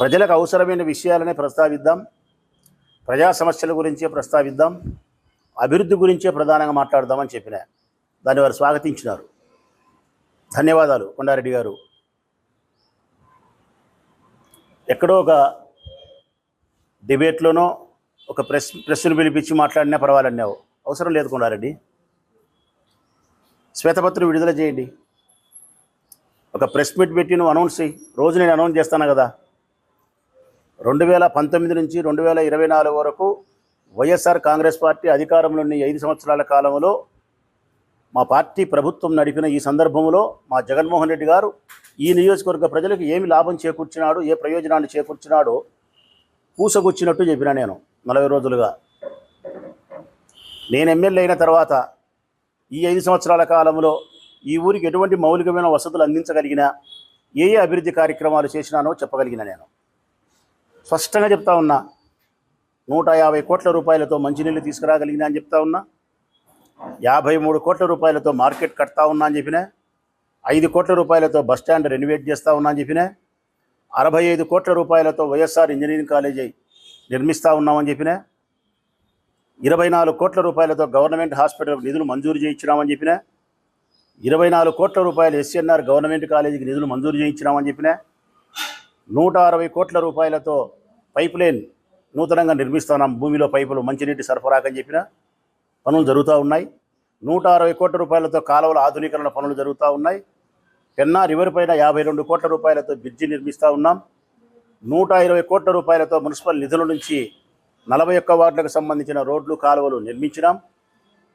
ప్రజలకు అవసరమైన విషయాలనే ప్రస్తావిద్దాం. ప్రజా సమస్యల గురించే ప్రస్తావిద్దాం. అభివృద్ధి గురించే ప్రధానంగా మాట్లాడదామని చెప్పిన దాన్ని వారు స్వాగతించినారు. ధన్యవాదాలు కొండారెడ్డి గారు. ఎక్కడో ఒక డిబేట్లోనో ఒక ప్రెస్ ప్రెస్ను పిలిపించి మాట్లాడినా పర్వాలన్నావు అవసరం లేదు కొండారెడ్డి. శ్వేతపత్రం విడుదల చేయండి. ఒక ప్రెస్ మీట్ పెట్టి నువ్వు అనౌన్స్ చేయి రోజు నేను అనౌన్స్ చేస్తాను కదా? రెండు వేల పంతొమ్మిది నుంచి రెండు వేల ఇరవై నాలుగు వరకు వైఎస్ఆర్ కాంగ్రెస్ పార్టీ అధికారంలోని ఐదు సంవత్సరాల కాలంలో మా పార్టీ ప్రభుత్వం నడిపిన ఈ సందర్భంలో మా జగన్మోహన్ రెడ్డి గారు ఈ నియోజకవర్గ ప్రజలకు ఏమి లాభం చేకూర్చినాడు ఏ ప్రయోజనాన్ని చేకూర్చినాడో పూసగుచ్చినట్టు చెప్పిన నేను నలభై రోజులుగా. నేను ఎమ్మెల్యే అయిన తర్వాత ఈ ఐదు సంవత్సరాల కాలంలో ఈ ఊరికి ఎటువంటి మౌలికమైన వసతులు అందించగలిగిన ఏ ఏ అభివృద్ధి కార్యక్రమాలు చేసినానో చెప్పగలిగిన నేను. స్పష్టంగా చెప్తా ఉన్నా. నూట యాభై కోట్ల రూపాయలతో మంచినీళ్ళు తీసుకురాగలిగినా అని చెప్తా ఉన్నా. యాభై మూడు కోట్ల రూపాయలతో మార్కెట్ కడతా ఉన్నా అని చెప్పిన. ఐదు కోట్ల రూపాయలతో బస్ స్టాండ్ రెనోవేట్ చేస్తా ఉన్నా అని చెప్పిన. అరవై ఐదు కోట్ల రూపాయలతో వైఎస్ఆర్ ఇంజనీరింగ్ కాలేజీ నిర్మిస్తూ ఉన్నామని చెప్పిన. ఇరవై నాలుగు కోట్ల రూపాయలతో గవర్నమెంట్ హాస్పిటల్ నిధులు మంజూరు చేయించినామని చెప్పిన. ఇరవై నాలుగు కోట్ల రూపాయలు ఎస్ఎన్ఆర్ గవర్నమెంట్ కాలేజీకి నిధులు మంజూరు చేయించినామని చెప్పిన. నూట అరవై కోట్ల రూపాయలతో పైప్ లైన్ నూతనంగా నిర్మిస్తున్నాం. భూమిలో పైపులు మంచినీటి సరఫరాకని చెప్పిన పనులు జరుగుతూ ఉన్నాయి. నూట అరవై కోట్ల రూపాయలతో కాలువల ఆధునీకరణ పనులు జరుగుతూ ఉన్నాయి. పెన్నా రివర్ పైన యాభై రెండు కోట్ల రూపాయలతో బ్రిడ్జి నిర్మిస్తూ ఉన్నాం. నూట ఇరవై కోట్ల రూపాయలతో మున్సిపల్ నిధుల నుంచి నలభై ఒక్క వార్డులకు సంబంధించిన రోడ్లు కాలువలు నిర్మించినాం.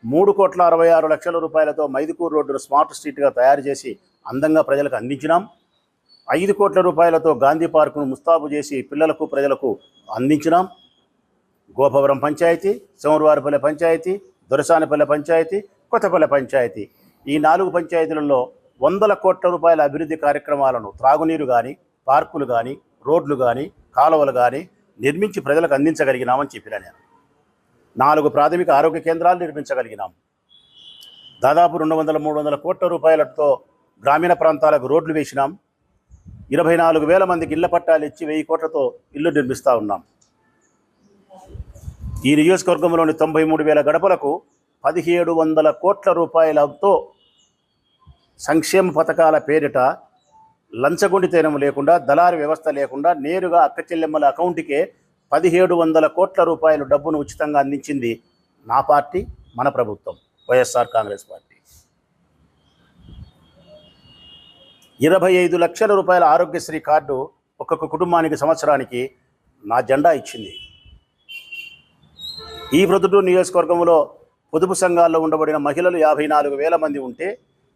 మూడు కోట్ల అరవై ఆరు లక్షల రూపాయలతో మైదుకూరు రోడ్డును స్మార్ట్ స్ట్రీట్గా తయారు చేసి అందంగా ప్రజలకు అందించినాం. ఐదు కోట్ల రూపాయలతో గాంధీ పార్కును ముస్తాబు చేసి పిల్లలకు ప్రజలకు అందించినాం. గోపవరం పంచాయతీ సోమవారపల్లె పంచాయతీ దొరసానపల్లె పంచాయతీ కొత్తపల్లె పంచాయతీ. ఈ నాలుగు పంచాయతీలలో వందల కోట్ల రూపాయల అభివృద్ధి కార్యక్రమాలను త్రాగునీరు కానీ పార్కులు కానీ రోడ్లు కానీ కాలువలు కానీ నిర్మించి ప్రజలకు అందించగలిగినామని చెప్పిన నేను. నాలుగు ప్రాథమిక ఆరోగ్య కేంద్రాలు నిర్మించగలిగినాం. దాదాపు రెండు వందల మూడు వందల కోట్ల రూపాయలతో గ్రామీణ ప్రాంతాలకు రోడ్లు వేసినాం. ఇరవై నాలుగు వేల మందికి ఇళ్ళ పట్టాలు ఇచ్చి వెయ్యి కోట్లతో ఇల్లు నిర్మిస్తూ ఉన్నాం. ఈ నియోజకవర్గంలోని తొంభై మూడు వేల గడపలకు పదిహేడు వందల కోట్ల రూపాయలతో సంక్షేమ పథకాల పేరిట లంచగొండితేనం లేకుండా దళారి వ్యవస్థ లేకుండా నేరుగా అక్క చెల్లెమ్మల అకౌంట్కే పదిహేడు వందల కోట్ల రూపాయల డబ్బును ఉచితంగా అందించింది నా పార్టీ మన ప్రభుత్వం వైఎస్ఆర్ కాంగ్రెస్ పార్టీ. ఇరవై ఐదు లక్షల రూపాయల ఆరోగ్యశ్రీ కార్డు ఒక్కొక్క కుటుంబానికి సంవత్సరానికి నా జెండా ఇచ్చింది. ఈ ప్రొద్దుటూరు నియోజకవర్గంలో పొదుపు సంఘాల్లో ఉండబడిన మహిళలు యాభై నాలుగు వేల మంది ఉంటే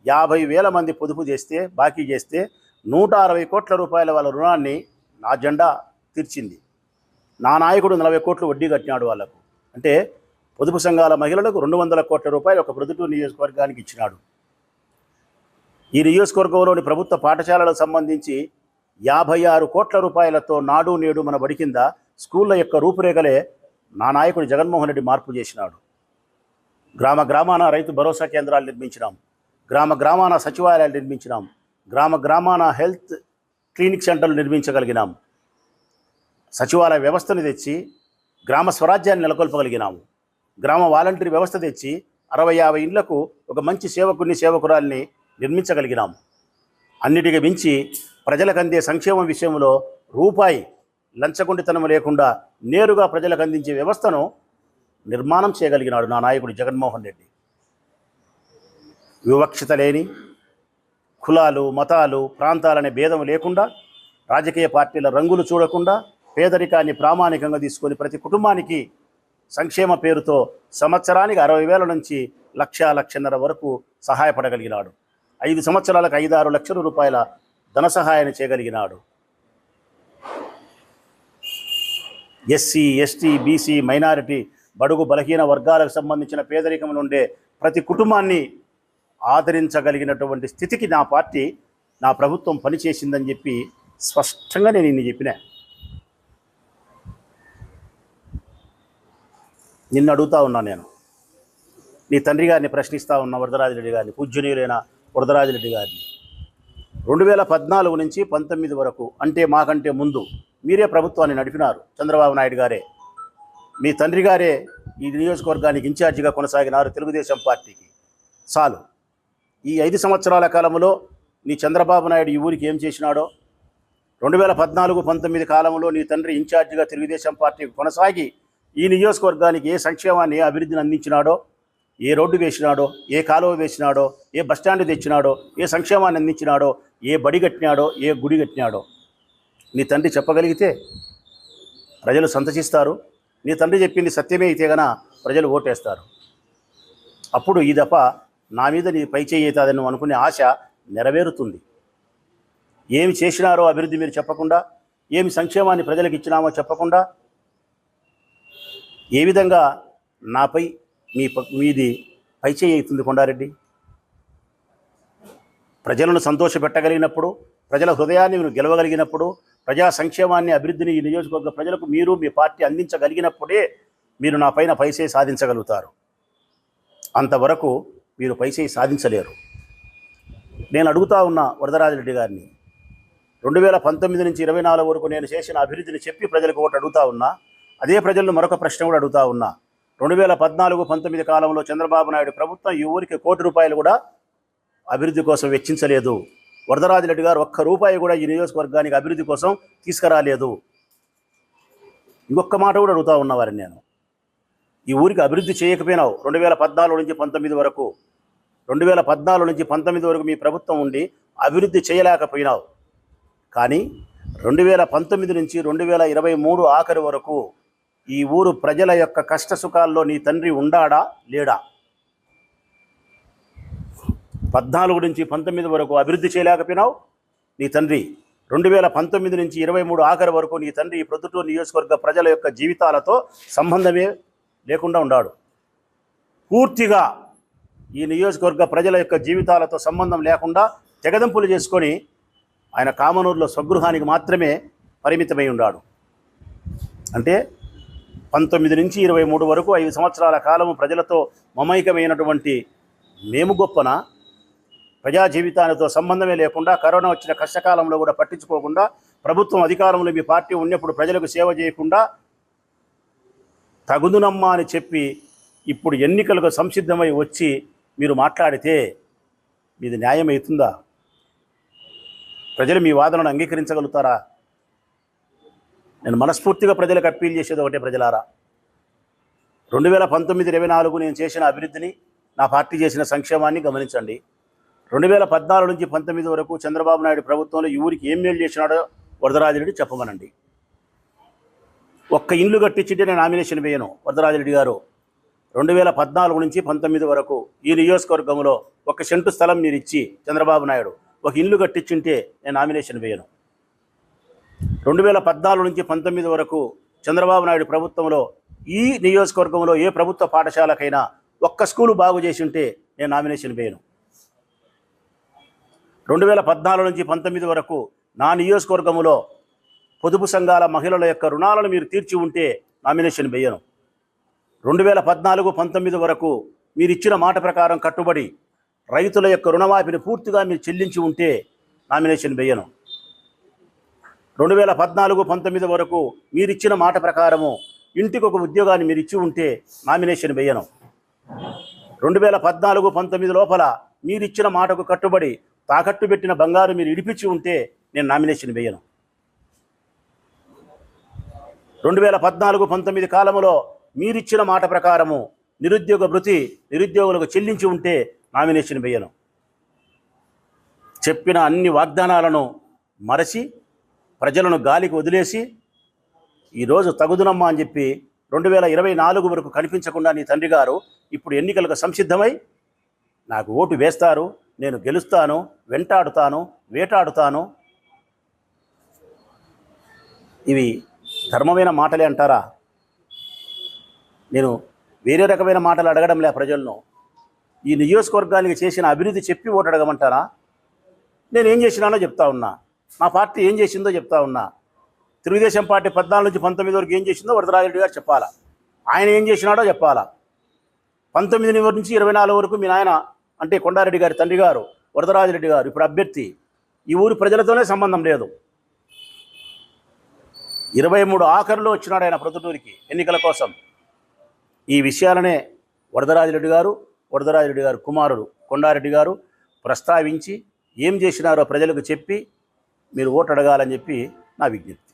యాభై వేల మంది పొదుపు చేస్తే బాకీ చేస్తే నూట అరవై కోట్ల రూపాయల వాళ్ళ రుణాన్ని నా జెండా తీర్చింది. నా నాయకుడు నలభై కోట్లు వడ్డీ కట్టినాడు వాళ్ళకు. అంటే పొదుపు సంఘాల మహిళలకు రెండు వందల కోట్ల రూపాయలు ఒక ప్రొద్దుటూరు నియోజకవర్గానికి ఇచ్చినాడు. ఈ నియోజకవర్గంలోని ప్రభుత్వ పాఠశాలలకు సంబంధించి యాభై ఆరు కోట్ల రూపాయలతో నాడు నేడు మన బడి కింద స్కూళ్ళ యొక్క రూపురేఖలే నా నాయకుడు జగన్మోహన్ రెడ్డి మార్పు చేసినాడు. గ్రామ గ్రామాన రైతు భరోసా కేంద్రాలు నిర్మించినాం. గ్రామ గ్రామాన సచివాలయాలు నిర్మించినాం. గ్రామ గ్రామాన హెల్త్ క్లినిక్ సెంటర్లు నిర్మించగలిగినాం. సచివాలయ వ్యవస్థను తెచ్చి గ్రామ స్వరాజ్యాన్ని నెలకొల్పగలిగినాము. గ్రామ వాలంటీర్ వ్యవస్థ తెచ్చి అరవై యాభై ఇండ్లకు ఒక మంచి సేవకుని సేవకురాల్ని నిర్మించగలిగినాం. అన్నిటికీ మించి ప్రజలకు అందే సంక్షేమం విషయంలో రూపాయి లంచగొండితనం లేకుండా నేరుగా ప్రజలకు అందించే వ్యవస్థను నిర్మాణం చేయగలిగినాడు నా నాయకుడు జగన్మోహన్ రెడ్డి. వివక్షత లేని కులాలు మతాలు ప్రాంతాలనే భేదం లేకుండా రాజకీయ పార్టీల రంగులు చూడకుండా పేదరికాన్ని ప్రామాణికంగా తీసుకొని ప్రతి కుటుంబానికి సంక్షేమ పేరుతో సంవత్సరానికి అరవై వేల నుంచి లక్ష లక్షన్నర వరకు సహాయపడగలిగినాడు. ఐదు సంవత్సరాలకు ఐదారు లక్షల రూపాయల ధన సహాయాన్ని చేయగలిగినాడు. ఎస్సీ ఎస్టీ బీసీ మైనారిటీ బడుగు బలహీన వర్గాలకు సంబంధించిన పేదరికం నుండే ప్రతి కుటుంబాన్ని ఆదరించగలిగినటువంటి స్థితికి నా పార్టీ నా ప్రభుత్వం పనిచేసిందని చెప్పి స్పష్టంగా నేను ఇన్ని చెప్పిన. నిన్ను అడుగుతా ఉన్నా నేను. నీ తండ్రి గారిని ప్రశ్నిస్తూ ఉన్న వరదరాజిరెడ్డి గారిని పూజ్యనీయులైన వరదరాజిరెడ్డి గారిని. రెండు వేల పద్నాలుగు నుంచి పంతొమ్మిది వరకు అంటే మాకంటే ముందు మీరే ప్రభుత్వాన్ని నడిపినారు చంద్రబాబు నాయుడు గారే. మీ తండ్రి గారే ఈ నియోజకవర్గానికి ఇన్ఛార్జిగా కొనసాగినారు తెలుగుదేశం పార్టీకి. చాలు. ఈ ఐదు సంవత్సరాల కాలంలో నీ చంద్రబాబు నాయుడు ఈ ఊరికి ఏం చేసినాడో? రెండు వేల పద్నాలుగు పంతొమ్మిది కాలంలో నీ తండ్రి ఇన్ఛార్జిగా తెలుగుదేశం పార్టీకి కొనసాగి ఈ నియోజకవర్గానికి ఏ సంక్షేమాన్ని ఏ అభివృద్ధిని అందించినాడో? ఏ రోడ్డు వేసినాడో? ఏ కాలువ వేసినాడో? ఏ బస్టాండ్ తెచ్చినాడో ఏ సంక్షేమాన్ని అందించినాడో ఏ బడి కట్టినాడో ఏ గుడి కట్టినాడో. నీ తండ్రి చెప్పగలిగితే ప్రజలు సంతసిస్తారు నీ తండ్రి చెప్పింది సత్యమే అయితే గన ప్రజలు ఓటేస్తారు. అప్పుడు ఈ దఫ నా మీద నీ పై చేయేతాదని నువ్వు అనుకునే ఆశ నెరవేరుతుంది. ఏమి చేసినారో అభివృద్ధి మీరు చెప్పకుండా ఏమి సంక్షేమాన్ని ప్రజలకు ఇచ్చినామో చెప్పకుండా ఏ విధంగా నాపై మీ ప- మీది పై చేయి అవుతుంది కొండారెడ్డి? ప్రజలను సంతోషపెట్టగలిగినప్పుడు ప్రజల హృదయాన్ని మీరు గెలవగలిగినప్పుడు ప్రజా సంక్షేమాన్ని అభివృద్ధిని ఈ నియోజకవర్గ ప్రజలకు మీరు మీ పార్టీ అందించగలిగినప్పుడే మీరు నా పైన పైసే సాధించగలుగుతారు. అంతవరకు మీరు పైసే సాధించలేరు. నేను అడుగుతా ఉన్న వరదరాజరెడ్డి గారిని రెండు వేల పంతొమ్మిది నుంచి ఇరవై నాలుగు వరకు నేను చేసిన అభివృద్ధిని చెప్పి ప్రజలకు ఒకటి అడుగుతా ఉన్నా అదే ప్రజలను మరొక ప్రశ్న కూడా అడుగుతా ఉన్నా రెండు వేల పద్నాలుగు పంతొమ్మిది కాలంలో చంద్రబాబు నాయుడు ప్రభుత్వం ఈ ఊరికి కోటి రూపాయలు కూడా అభివృద్ధి కోసం వెచ్చించలేదు. వరదరాజరెడ్డి గారు ఒక్క రూపాయి కూడా ఈ నియోజకవర్గానికి అభివృద్ధి కోసం తీసుకురాలేదు. ఇంకొక మాట కూడా అడుగుతా ఉన్నవారిని నేను. ఈ ఊరికి అభివృద్ధి చేయకపోయినావు రెండు వేల పద్నాలుగు నుంచి పంతొమ్మిది వరకు. రెండు వేల పద్నాలుగు నుంచి పంతొమ్మిది వరకు మీ ప్రభుత్వం ఉండి అభివృద్ధి చేయలేకపోయినావు. కానీ రెండు వేల పంతొమ్మిది నుంచి రెండు వేల ఇరవై మూడు ఆఖరి వరకు ఈ ఊరు ప్రజల యొక్క కష్ట సుఖాల్లో నీ తండ్రి ఉండాడా లేడా? పద్నాలుగు నుంచి పంతొమ్మిది వరకు అభివృద్ధి చేయలేకపోయినావు. నీ తండ్రి రెండు వేల పంతొమ్మిది నుంచి ఇరవై మూడు ఆఖరి వరకు నీ తండ్రి ఈ ప్రొద్దుటూరు నియోజకవర్గ ప్రజల యొక్క జీవితాలతో సంబంధమే లేకుండా ఉన్నాడు పూర్తిగా ఈ నియోజకవర్గ ప్రజల యొక్క జీవితాలతో సంబంధం లేకుండా తెగదంపులు చేసుకొని ఆయన కామనూరులో స్వగృహానికి మాత్రమే పరిమితమై ఉన్నాడు అంటే పంతొమ్మిది నుంచి ఇరవై మూడు వరకు ఐదు సంవత్సరాల కాలము ప్రజలతో మమైకమైనటువంటి మేము గొప్పన? ప్రజా జీవితాలతో సంబంధమే లేకుండా కరోనా వచ్చిన కష్టకాలంలో కూడా పట్టించుకోకుండా ప్రభుత్వం అధికారంలో మీ పార్టీ ఉన్నప్పుడు ప్రజలకు సేవ చేయకుండా తగుదునమ్మా అని చెప్పి ఇప్పుడు ఎన్నికలకు సంసిద్ధమై వచ్చి మీరు మాట్లాడితే మీది న్యాయం అవుతుందా ప్రజలు మీ వాదనను అంగీకరించగలుగుతారా? నేను మనస్ఫూర్తిగా ప్రజలకు అప్పీల్ చేసేది ఒకటే ప్రజలారా. రెండు వేల పంతొమ్మిది ఇరవై నాలుగు నేను చేసిన అభివృద్ధిని నా పార్టీ చేసిన సంక్షేమాన్ని గమనించండి. రెండు వేల పద్నాలుగు నుంచి పంతొమ్మిది వరకు చంద్రబాబు నాయుడు ప్రభుత్వంలో ఈ ఊరికి ఏం మేలు చేసినాడో వరదరాజిరెడ్డి చెప్పమనండి. ఒక్క ఇల్లు కట్టించింటే నేను నామినేషన్ వేయను వరదరాజిరెడ్డి గారు. రెండు వేల పద్నాలుగు నుంచి పంతొమ్మిది వరకు ఈ నియోజకవర్గంలో ఒక సెంటు స్థలం మీరు ఇచ్చి చంద్రబాబు నాయుడు ఒక ఇల్లు కట్టించింటే నేను నామినేషన్ వేయను. రెండు వేల పద్నాలుగు నుంచి పంతొమ్మిది వరకు చంద్రబాబు నాయుడు ప్రభుత్వంలో ఈ నియోజకవర్గంలో ఏ ప్రభుత్వ పాఠశాలకైనా ఒక్క స్కూలు బాగు చేసి ఉంటే నేను నామినేషన్ వేయను. రెండు వేల పద్నాలుగు నుంచి పంతొమ్మిది వరకు నా నియోజకవర్గంలో పొదుపు సంఘాల మహిళల యొక్క రుణాలను మీరు తీర్చి ఉంటే నామినేషన్ వేయను. రెండు వేల పద్నాలుగు పంతొమ్మిది వరకు మీరు ఇచ్చిన మాట ప్రకారం కట్టుబడి రైతుల యొక్క రుణమాఫీని పూర్తిగా మీరు చెల్లించి ఉంటే నామినేషన్ వేయను. రెండు వేల పద్నాలుగు పంతొమ్మిది వరకు మీరు ఇచ్చిన మాట ప్రకారము ఇంటికి ఒక ఉద్యోగాన్ని మీరు ఇచ్చి ఉంటే నామినేషన్ వేయను. రెండు వేల పద్నాలుగు పంతొమ్మిది లోపల మీరు ఇచ్చిన మాటకు కట్టుబడి తాకట్టు పెట్టిన బంగారు మీరు ఇడిపించి ఉంటే నేను నామినేషన్ వేయను. రెండు వేల పద్నాలుగు పంతొమ్మిది కాలంలో మీరిచ్చిన మాట ప్రకారము నిరుద్యోగ భృతి నిరుద్యోగులకు చెల్లించి ఉంటే నామినేషన్ వేయను. చెప్పిన అన్ని వాగ్దానాలను మరచి ప్రజలను గాలికి వదిలేసి ఈరోజు తగుదునమ్మా అని చెప్పి రెండు వేల ఇరవై నాలుగు వరకు కనిపించకుండా నీ తండ్రి గారు ఇప్పుడు ఎన్నికలకు సంసిద్ధమై నాకు ఓటు వేస్తారు నేను గెలుస్తాను వెంటాడుతాను వేటాడుతాను. ఇవి ధర్మమైన మాటలే అంటారా? నేను వేరే రకమైన మాటలు అడగడం లే ప్రజలను. ఈ నియోజకవర్గానికి చేసిన అభివృద్ధి చెప్పి ఓటు అడగమంటారా? నేను ఏం చేసినానో చెప్తా ఉన్నా. మా పార్టీ ఏం చేసిందో చెప్తా ఉన్నా. తెలుగుదేశం పార్టీ పద్నాలుగు నుంచి పంతొమ్మిది వరకు ఏం చేసిందో వరదరాజరెడ్డి గారు చెప్పాలా? ఆయన ఏం చేసినాడో చెప్పాలా? పంతొమ్మిది నుంచి ఇరవై నాలుగు వరకు మీ నాయన అంటే కొండారెడ్డి గారి తండ్రి గారు వరదరాజరెడ్డి గారు ఇప్పుడు అభ్యర్థి. ఈ ఊరి ప్రజలతోనే సంబంధం లేదు. ఇరవై మూడు ఆఖరులో వచ్చినాడు ఆయన ప్రొద్దుటూరికి ఎన్నికల కోసం. ఈ విషయాలనే వరదరాజరెడ్డి గారు వరదరాజరెడ్డి గారు కుమారుడు కొండారెడ్డి గారు ప్రస్తావించి ఏం చేసినారో ప్రజలకు చెప్పి మీరు ఓటు అడగాలని చెప్పి నా విజ్ఞప్తి.